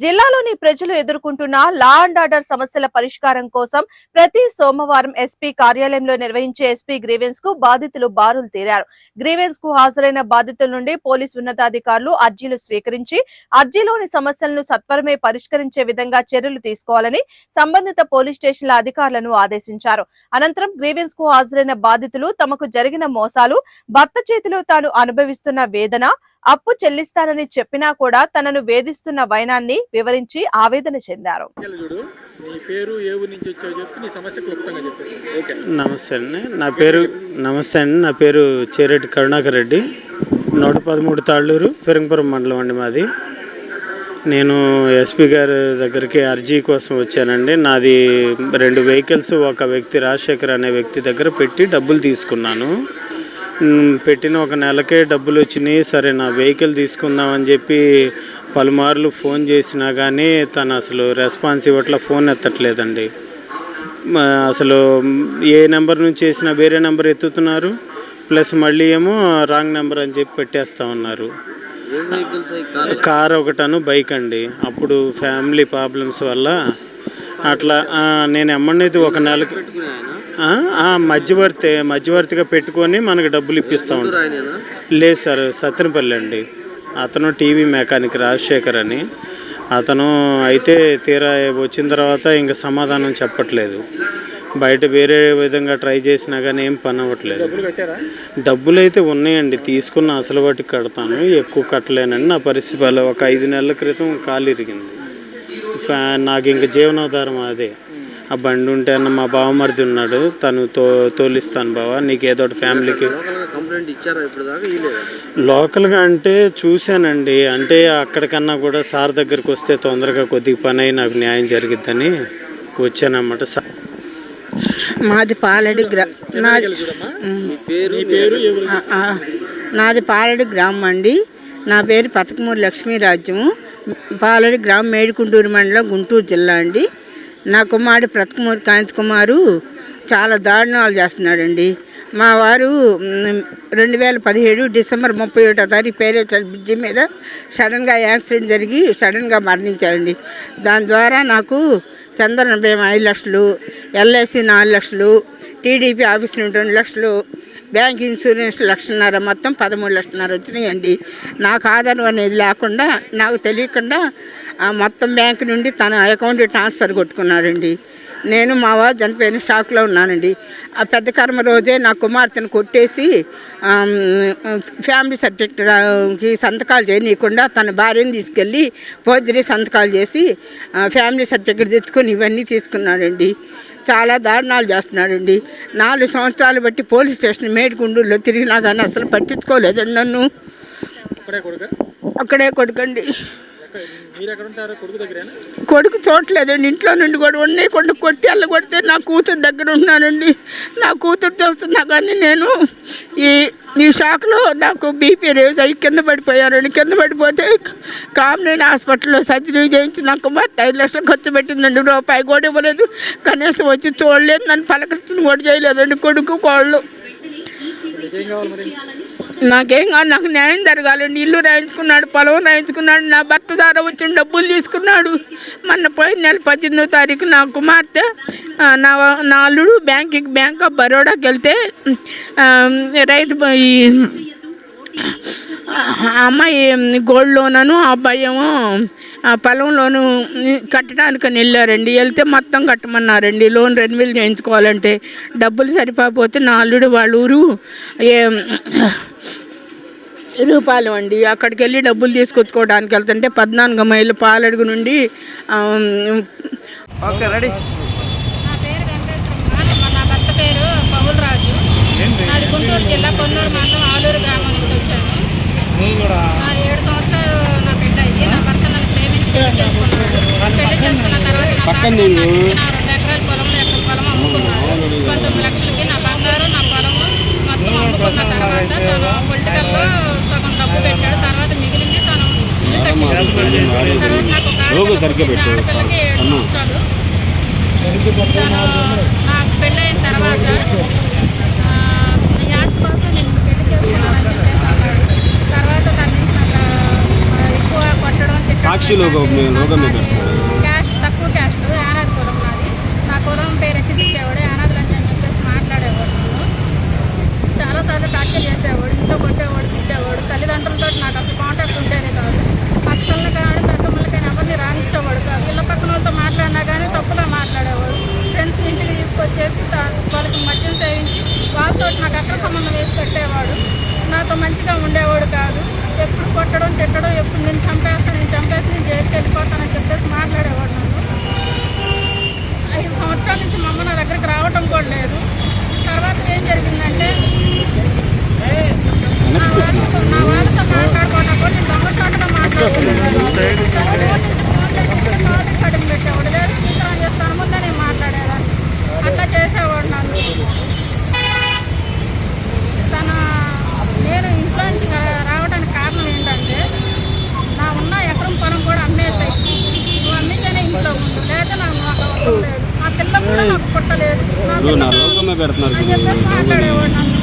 జిల్లాలోని ప్రజలు ఎదుర్కొంటున్న లా అండ్ ఆర్డర్ సమస్యల పరిష్కారం కోసం ప్రతి సోమవారం ఎస్పీ కార్యాలయంలో నిర్వహించే ఎస్పీ గ్రీవెన్స్కు బాధితులు బారులు తీరారు. గ్రీవెన్స్కు హాజరైన బాధితుల నుండి పోలీసు ఉన్నతాధికారులు అర్జీలు స్వీకరించి అర్జీలోని సమస్యలను సత్వరమే పరిష్కరించే విధంగా చర్యలు తీసుకోవాలని సంబంధిత పోలీస్ స్టేషన్ల అధికారులను ఆదేశించారు. అనంతరం గ్రీవెన్స్కు హాజరైన బాధితులు తమకు జరిగిన మోసాలు భర్త చేతిలో తాను అనుభవిస్తున్న వేదన అప్పు చెల్లిస్తానని చెప్పినా కూడా తనను వేధిస్తున్న వైనాన్ని వివరించి ఆవేదన చెందారు. ఎక్కడ చూడు నీ పేరు ఏ ఊరి నుంచి వచ్చావు చెప్పి నీ సమస్య క్లుప్తంగా చెప్పేసి. ఓకే. నమస్తే అండి. నా పేరు నమస్తే అండి. నా పేరు చేరెడ్డి కరుణాకర్ రెడ్డి. నూట పదమూడు తాళ్ళూరు ఫిరంగపురం మండలం అండి మాది. నేను ఎస్పీ గారి దగ్గరికి అర్జీ కోసం వచ్చానండి. నాది రెండు వెహికల్స్ ఒక వ్యక్తి రాజశేఖర్ అనే వ్యక్తి దగ్గర పెట్టి డబ్బులు తీసుకున్నాను. పెట్టిన ఒక నెలకే డబ్బులు వచ్చినాయి. సరే నా వెహికల్ తీసుకుందామని చెప్పి పలుమార్లు ఫోన్ చేసినా కానీ తను అసలు రెస్పాన్స్ ఇవ్వట్లా ఫోన్ ఎత్తట్లేదండి. అసలు ఏ నెంబర్ నుంచి చేసినా వేరే నెంబర్ ఎత్తుతున్నారు. ప్లస్ మళ్ళీ ఏమో రాంగ్ నెంబర్ అని చెప్పి పెట్టేస్తా ఉన్నారు. కార్ ఒకటను బైక్ అండి. అప్పుడు ఫ్యామిలీ ప్రాబ్లమ్స్ వల్ల అట్లా నేను ఎమ్మన్నైతే ఒక నెలకి మధ్యవర్తి మధ్యవర్తిగా పెట్టుకొని మనకి డబ్బులు ఇప్పిస్తా ఉంటాం లేదు సార్ సత్యనపల్లి అండి. అతను టీవీ మెకానిక్ రాజశేఖర్ అని. అతను అయితే తీరా వచ్చిన తర్వాత ఇంకా సమాధానం చెప్పట్లేదు. బయట వేరే విధంగా ట్రై చేసినా కానీ ఏం పని అవ్వట్లేదు. డబ్బులు అయితే ఉన్నాయండి. తీసుకున్న అసలు వాటికి కడతాను. ఎక్కువ కట్టలేనండి నా పరిస్థితి ఒక ఐదు నెలల క్రితం కాలు ఇరిగింది. నాకు ఇంక జీవనాధారం అదే. ఆ బండి ఉంటే అన్న మా బావమరిది ఉన్నాడు. తను తో తోలిస్తాను బావ. నీకు ఏదో ఒకటి ఫ్యామిలీకి. కంప్లైంట్ ఇచ్చారా ఇప్పుడు దాకా ఇవ్వలేదు లోకల్గా అంటే చూశానండి. అంటే అక్కడికన్నా కూడా సార్ దగ్గరికి వస్తే తొందరగా కొద్దిగా పని అయి నాకు న్యాయం జరిగిద్దని వచ్చానన్నమాట. సా- మాది పాలడి గ్రా. నాది పాలడి గ్రామం అండి. నా పేరు పతకమూరు లక్ష్మీరాజ్యము. పాలడి గ్రామం మేడికుంటూరు మండలం గుంటూరు జిల్లా అండి. నా కుమారుడు ప్రతకమూరి కాంతి కుమారు చాలా దారుణాలు చేస్తున్నాడండి. మా వారు రెండు వేల పదిహేడు డిసెంబర్ ముప్పై ఒకటో తారీఖు పేరే బ్రిడ్జి మీద సడన్గా యాక్సిడెంట్ జరిగి సడన్గా మరణించారండి. దాని ద్వారా నాకు చంద్రన బీమా ఐదు లక్షలు ఎల్ఐసి నాలుగు లక్షలు టీడీపీ ఆఫీస్ నుండి రెండు లక్షలు బ్యాంక్ ఇన్సూరెన్స్ లక్షన్నర మొత్తం పదమూడు లక్షన్నర వచ్చినాయండి. నాకు ఆధారం అనేది లేకుండా నాకు తెలియకుండా ఆ మొత్తం బ్యాంక్ నుండి తన అకౌంట్ ట్రాన్స్ఫర్ కొట్టుకున్నాడండి. నేను మా వారు చనిపోయిన షాక్లో ఉన్నానండి. ఆ పెద్ద కర్మ రోజే నా కుమార్తెను కొట్టేసి ఫ్యామిలీ సర్టిఫికెట్కి సంతకాలు చేయనీయకుండా తన భార్యను తీసుకెళ్ళి ఫోర్జరీ సంతకాలు చేసి ఫ్యామిలీ సర్టిఫికెట్ తెచ్చుకొని ఇవన్నీ తీసుకున్నాడండి. చాలా దారుణాలు చేస్తున్నాడండి. నాలుగు సంవత్సరాలు బట్టి పోలీస్ స్టేషన్ మేడిగుండూరులో తిరిగినా కానీ అసలు పట్టించుకోలేదండి నన్ను. అక్కడే కొడుకండి. కొడుకు చూడలేదండి ఇంట్లో నుండి కూడా ఉన్నాయి కొడుకు కొట్టి అల్ల కొడితే నా కూతురు దగ్గర ఉన్నానండి. నా కూతురు చూస్తున్నా కానీ నేను ఈ ఈ షాక్లో నాకు బీపీ రేజ్ అయ్యి కింద పడిపోయానండి కింద పడిపోతే కామినేని హాస్పిటల్లో సర్జరీ చేయించి నా కుమార్తె ఐదు లక్షలు ఖర్చు పెట్టిందండి. రూపాయి కూడా ఇవ్వలేదు. కనీసం వచ్చి చూడలేదు. నన్ను పలకరించిన కూడా చేయలేదండి కొడుకు కోళ్ళు. నాకేం కాదు నాకు న్యాయం జరగాలి. ఇల్లు రాయించుకున్నాడు పొలం రాయించుకున్నాడు నా భర్త ద్వారా వచ్చిన డబ్బులు తీసుకున్నాడు. మొన్న పోయిన నెల పద్దెనిమిదో తారీఖు నా కుమార్తె నా నా అల్లుడు బ్యాంక్కి బ్యాంక్ ఆఫ్ బరోడాకి వెళ్తే రైతు ఈ అమ్మాయి గోల్డ్ లోనను ఆ అబ్బాయి ఏమో ఆ పొలం లోను కట్టడానికని వెళ్ళారండి. వెళ్తే మొత్తం కట్టమన్నారండి. లోన్ రెన్యువల్ చేయించుకోవాలంటే డబ్బులు సరిపోతే నా అల్లుడు వాళ్ళ ఊరు ఏ రూపాయలు అండి. అక్కడికి వెళ్ళి డబ్బులు తీసుకొచ్చుకోవడానికి వెళ్తుంటే పద్నాలుగు మైళ్ళు పాలడుగు నుండి ఓకే రెడీ. నా పేరు వెంకటేశ్వరమ్మ మా నా భర్త పేరు పౌల్ రాజు నాది గుంటూరు జిల్లా కొన్నూరు మండలం ఆలూరు గ్రామం నుంచి వచ్చాను. ఏడు సంవత్సరాలు నా బిడ్డ అయ్యి నా భర్త పెళ్ళి చేసుకున్న తర్వాత నా తాతగారు నాకు ఇచ్చిన రెండు ఎకరాల పొలంలో ఎకరం పొలం అమ్ముకున్నాడు పంతొమ్మిది లక్షలకి నా బంగారం నా పొలము మొత్తం అమ్ముకున్న తర్వాత తను పొలిటికల్లో సగం డబ్బు పెట్టాడు తర్వాత మిగిలింది తను ఇల్లు కట్టింది తర్వాత నాకు ఒక. ఆడపిల్లకి ఏడు సంవత్సరాలు తను నాకు పెళ్ళైన తర్వాత ఆ, ఈ ఆస్తి కోసం నేను పెళ్ళి చేసుకున్నానని చెప్పేసి అన్నాడు తర్వాత తన నుంచి మళ్ళా ఆ, ఎక్కువ కొట్టడం తిట్టడం సాక్షి లోగో లోగో క్యాస్ట్ తక్కువ క్యాస్ట్ యానాది కులం నాది నా కులం పేరు ఎత్తి తిట్టేవాడు యానాదులు అని చెప్పేసి మాట్లాడేవాడు నన్ను చాలాసార్లు టార్చర్ చేసేవాడు ఇంట్లో కొట్టేవాడు తిట్టేవాడు. తల్లిదండ్రులతో నాకు అసలు కాంటాక్ట్ ఉంటేనే కాదు. అక్కల్ని కానీ పెద్దమ్మలకి కానీ ఎవరిని రానిచ్చేవాడు కాదు. ఇళ్ళ పక్కన వాళ్ళతో మాట్లాడినా కానీ తప్పుగా మాట్లాడేవాడు. ఫ్రెండ్స్ ఇంటికి తీసుకొచ్చేసి వాళ్ళకి మద్యం సేవించి వాళ్ళతో నాకు అక్కడ సంబంధం వేసి పెట్టేవాడు. నాతో మంచిగా ఉండేవాడు కాదు. ఎప్పుడు కొట్టడం తిట్టడం ఎప్పుడు నేను చంపేస్తాను నేను చంపేసి నేను జైలుకి వెళ్ళిపోతానని చెప్పేసి మాట్లాడేవాడు నన్ను. ఐదు సంవత్సరాల నుంచి మా అమ్మ నా దగ్గరికి రావటం కూడా లేదు. తర్వాత ఏం జరిగిందంటే నా వాళ్ళతో నా వాళ్ళతో మాట్లాడుకోవడం కూడా నేను దొంగచాటుగా మాట్లాడుతున్నాను కడుపు పెట్టేవాడు లేదు స్వీకరణ చేస్తాను ముందే నేను మాట్లాడేదాన్ని అట్లా చేసేవాడు నన్ను తన నేను ఇంట్లో నుంచి రా- రావడానికి కారణం ఏంటంటే నా ఉన్న ఎకరం పొలం కూడా అమ్మేస్తాయి నువ్వు అమ్మితేనే ఇంట్లో ఉండు లేదా నాకు నాకు అవసరం లేదు నా పిల్ల కూడా నాకు పుట్టలేదు నా పిల్ల అని